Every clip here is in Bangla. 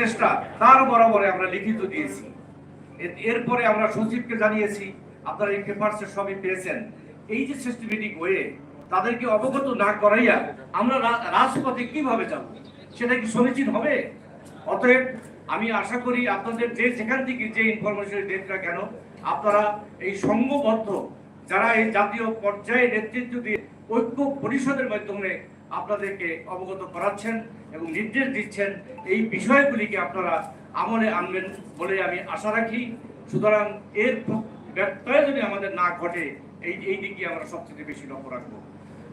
উপদেষ্টা, তার বরাবরে আমরা লিখিত দিয়েছি। এরপরে আমরা সচিবকে জানিয়েছি, আপনারা এই পেপারসে সবই পেয়েছেন। এই যে সিস্টেমেটিক ওয়ে তাদেরকে অবগত না করাইয়া আমরা রাজপথে কীভাবে যাব, সেটা কি সমীচীন হবে? অতএব আমি আশা করি আপনাদের যে যেখান থেকে যে ইনফরমেশন না কেন, আপনারা এই সংঘবদ্ধ, যারা এই জাতীয় পর্যায়ে নেতৃত্ব দিয়ে ঐক্য পরিষদের মাধ্যমে আপনাদেরকে অবগত করাচ্ছেন এবং নির্দেশ দিচ্ছেন এই বিষয়গুলিকে আপনারা আমলে আনবেন বলে আমি আশা রাখি। সুতরাং এর ব্যত্যয় যদি আমাদের না ঘটে, এই এই দিকে আমরা সবচেয়ে বেশি লক্ষ্য রাখব।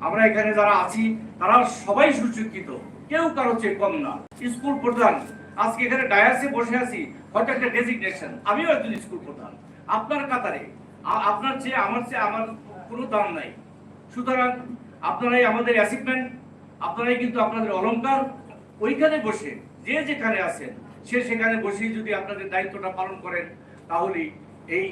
আমরা এখানে যারা আছি, তারা সবাই সুশিক্ষিত। কেউ কারও চেয়ে কম না। স্কুল প্রধান, আজকে এখানে ডায়াসে বসে আছি, হয়তো একটা ডেজিগনেশন আমিও একজন স্কুল প্রধান। আপনার কাতারে। আপনার চেয়ে আমার চেয়ে আমার কোনো দাম নাই। সুতরাং আপনারাই আমাদের অ্যাচিভমেন্ট আপনারাই কিন্তু আপনাদের অলংকার ওইখানে বসে যে যেখানে আছেন সে সেখানে বসেই যদি আপনাদের দায়িত্বটা পালন করেন তাহলে এই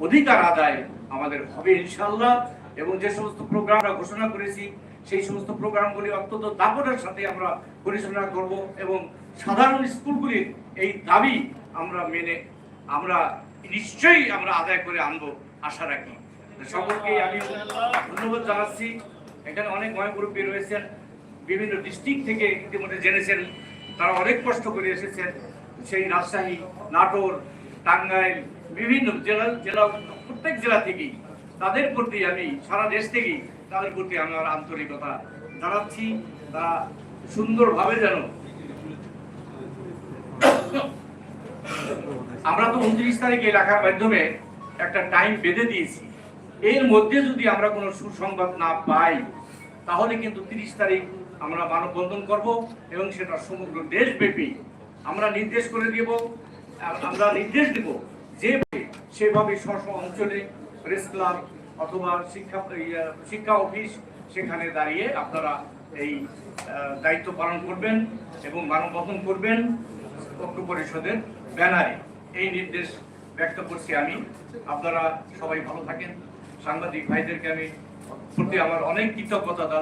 অধিকার আদায় আমাদের হবে ইনশাল্লাহ এবং যে সমস্ত প্রোগ্রাম আমরা ঘোষণা করেছি সেই সমস্ত প্রোগ্রামগুলি অত্যন্ত দাপটের সাথে আমরা পরিচালনা করব এবং সাধারণ স্কুলগুলির এই দাবি আমরা মেনে আমরা নিশ্চয়ই আমরা আদায় করে আনব আশা রাখি। সকলকে আমি ধন্যবাদ জানাচ্ছি। এখানে অনেক মহামুরব্বী রয়েছেন। বিভিন্ন ডিস্ট্রিক্ট থেকে ইতিমধ্যে জেনেছেন, তারা অনেক কষ্ট করে এসেছেন। সেই রাজশাহী, নাটোর, টাঙ্গাইল, বিভিন্ন জেলা জেলা, প্রত্যেক জেলা থেকেই তাদের প্রতি আমি, সারা দেশ থেকেই তাদের প্রতি আমার আন্তরিকতা জানাচ্ছি। তারা সুন্দরভাবে যেন আমরা তো উনত্রিশ তারিখে লেখার মাধ্যমে একটা টাইম বেঁধে দিয়েছি। এর মধ্যে যদি আমরা কোনো সুসংবাদ না পাই, তাহলে কিন্তু তিরিশ তারিখ আমরা মানববন্ধন করব এবং সেটা সমগ্র দেশব্যাপী আমরা নির্দেশ করে দিব আমরা নির্দেশ দিব যে সেভাবে স্ব অঞ্চলে প্রেস ক্লাব অথবা শিক্ষা শিক্ষা অফিস সেখানে দাঁড়িয়ে আপনারা এই দায়িত্ব পালন করবেন এবং মানববন্ধন করবেন ঐক্য পরিষদের ব্যানারে। এই নির্দেশ ব্যক্ত করছি আমি। আপনারা সবাই ভালো থাকেন। সাংবাদিক ভাইদেরকে আমি প্রতি আমার অনেক কৃতজ্ঞতা দাদা